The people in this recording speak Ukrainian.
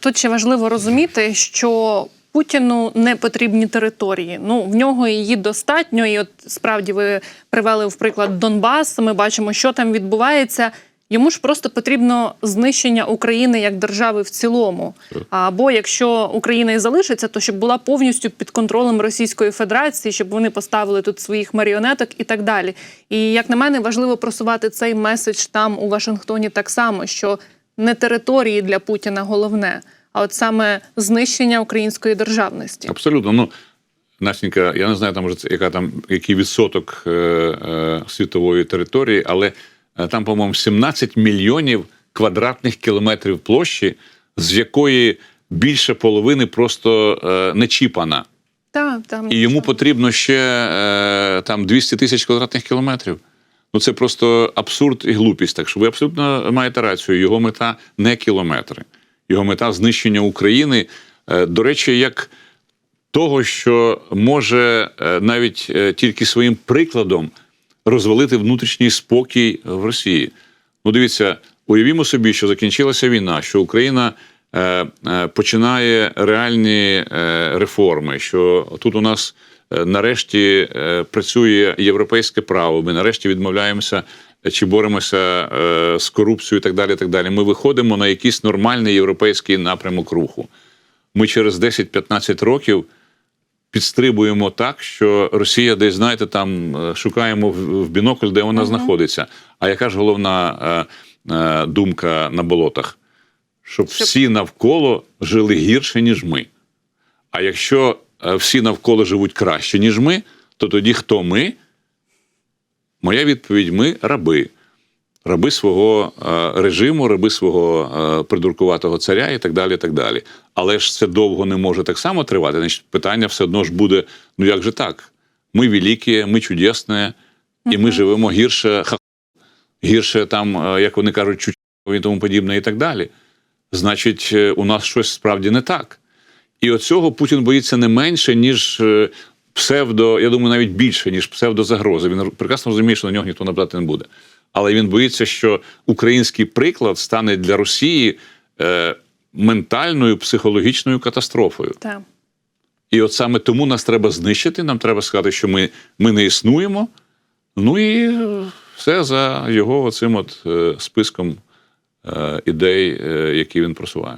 Тут ще важливо розуміти, що Путіну не потрібні території. Ну в нього її достатньо, і от справді ви привели в приклад Донбас. Ми бачимо, що там відбувається. Йому ж просто потрібно знищення України як держави в цілому. Або якщо Україна і залишиться, то щоб була повністю під контролем Російської Федерації, щоб вони поставили тут своїх маріонеток і так далі. І як на мене, важливо просувати цей меседж там у Вашингтоні так само, що не території для Путіна головне, а от саме знищення української державності. Абсолютно. Ну, Настенька, я не знаю, там, може, це, яка там, який відсоток е, е, світової території, але е, там, по-моєму, 17 мільйонів квадратних кілометрів площі, з якої більше половини просто е, не чіпана. Так, там І йому потрібно ще е, там 200 тисяч квадратних кілометрів. Ну це просто абсурд і глупість. Так що ви абсолютно маєте рацію. Його мета не кілометри, його мета знищення України. Е, До речі, як того, що може е, навіть е, тільки своїм прикладом розвалити внутрішній спокій в Росії. Ну, дивіться, уявімо собі, що закінчилася війна, що Україна починає реальні реформи, що тут у нас нарешті е, працює європейське право. Ми нарешті відмовляємося е, чи боремося е, з корупцією і так далі. так далі. Ми виходимо на якийсь нормальний європейський напрямок руху. Ми через 10-15 років підстрибуємо так, що Росія десь, знаєте, там е, шукаємо в в бінокль, де вона знаходиться. А яка ж головна е, е, думка на болотах? Щоб Щоб- всі навколо жили гірше, ніж ми. А якщо е, всі навколо живуть краще, ніж ми, то тоді хто ми? Моя відповідь: ми раби. Раби свого е, режиму, раби свого е, придуркуватого царя і так далі. і так далі. Але ж це довго не може так само тривати. Значить, питання все одно ж буде: ну як же так? Ми великі, ми чудесні, і ми живемо гірше, гірше там, е, як вони кажуть, чуть і тому подібне, і так далі. Значить, е, у нас щось справді не так. І оцього Путін боїться не менше, ніж е, псевдо, я думаю, навіть більше, ніж псевдозагрози. Він прекрасно розуміє, що на нього ніхто нападати не буде. Але він боїться, що український приклад стане для Росії е, ментальною психологічною катастрофою. Так. І от саме тому нас треба знищити. Нам треба сказати, що ми, ми не існуємо. Ну і е, все за його оцим от е, списком е, ідей, е, які він просуває.